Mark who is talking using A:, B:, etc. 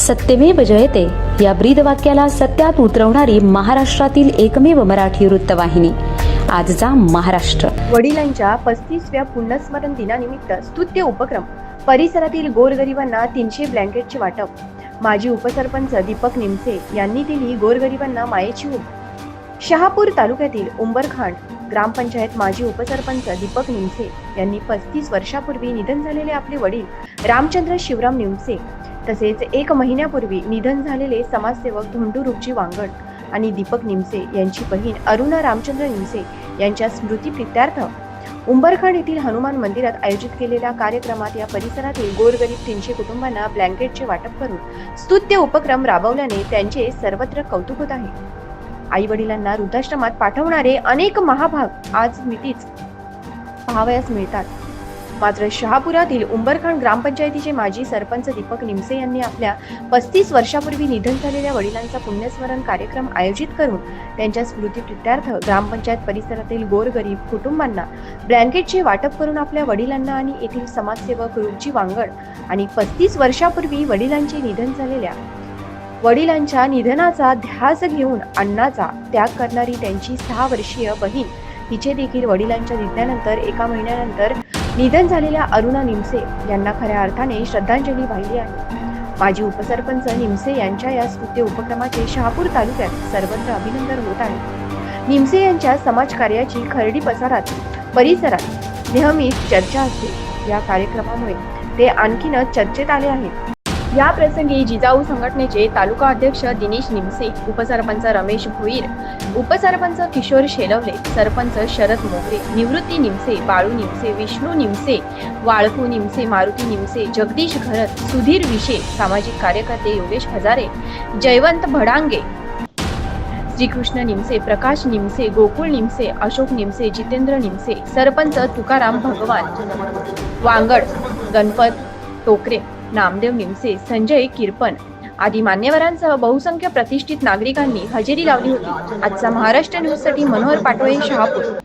A: सत्यमेव जयते. या ब्रीद वाक्याला सत्यात उतरवणारी महाराष्ट्रातील एकमेव मराठी वृत्तवाहिनी. आजचा महाराष्ट्र.
B: वडिलांच्या पस्तीसव्या पुण्यस्मरण दिनानिमित्त स्तुत्य उपक्रम. परिसरातील गोरगरिबांना तीनशे ब्लँकेटचे वाटप. माजी उपसरपंच दीपक निमसे यांनी दिली गोरगरिबांना मायेची ऊब शहापूर तालुक्यातील उंबरखांड ग्रामपंचायत माजी उपसरपंच दीपक निमसे यांनी पस्तीस वर्षापूर्वी निधन झालेले आपले वडील रामचंद्र शिवराम निमसे तसेच एक महिन्यापूर्वी निधन झालेले समाजसेवक धोंडू रुपजी वांगड आणि दीपक निमसे यांची बहीण अरुणा रामचंद्र निमसे यांच्या स्मृतीप्रित्यार्थ उंबरखंड येथील हनुमान मंदिरात आयोजित केलेल्या कार्यक्रमात या परिसरातील गोरगरीब तीनशे कुटुंबांना ब्लँकेटचे वाटप करून स्तुत्य उपक्रम राबवल्याने त्यांचे सर्वत्र कौतुक होत आहे. आई वडिलांना वृद्धाश्रमात पाठवणारे अनेक महाभाग आज मितीच पाहावयास मिळतात. मात्र शहापुरातील उंबरखंड ग्रामपंचायतीचे माजी सरपंच दीपक निमसे यांनी आपल्या पस्तीस वर्षापूर्वी निधन झालेल्या वडिलांचा पुण्यस्मरण कार्यक्रम आयोजित करून त्यांच्या स्मृतीप्रित्यार्थ ग्रामपंचायत परिसरातील गोरगरीब कुटुंबांना ब्लँकेटचे वाटप करून आपल्या वडिलांना आणि येथील समाजसेवक रुची वांगड आणि पस्तीस वर्षापूर्वी वडिलांचे निधन झालेल्या वडिलांच्या निधनाचा ध्यास घेऊन अण्णाचा त्याग करणारी त्यांची सहा वर्षीय बहीण तिचे देखील वडिलांच्या निधनानंतर एका महिन्यानंतर निधन झालेल्या अरुणा निमसे यांना खऱ्या अर्थाने श्रद्धांजली वाहिली आहे. माजी उपसरपंच निमसे यांच्या या स्तुत्य उपक्रमाचे शहापूर तालुक्यात सर्वत्र अभिनंदन होत आहे. निमसे यांच्या समाजकार्याची खरडी पसारात परिसरात नेहमीच चर्चा असते. या कार्यक्रमामुळे ते आणखीनच चर्चेत आले आहेत. या प्रसंगी जिजाऊ संघटनेचे तालुका अध्यक्ष दिनेश निमसे उपसरपंच रमेश भोईर उपसरपंच किशोर शेलवले सरपंच शरद मोगरे निवृत्ती निमसे बाळू निमसे विष्णू निमसे वाळकू निमसे मारुती निमसे जगदीश घरत सुधीर विशे सामाजिक कार्यकर्ते योगेश हजारे जयवंत भडांगे श्रीकृष्ण निमसे प्रकाश निमसे गोकुळ निमसे अशोक निमसे जितेंद्र निमसे सरपंच तुकाराम भगवान वांगड गणपत टोकरे नामदेव निमसे संजय किरपन आदी मान्यवरांसह बहुसंख्य प्रतिष्ठित नागरिकांनी हजेरी लावली होती. आजचा महाराष्ट्र न्यूजसाठी मनोहर पाटोळे शहापूर.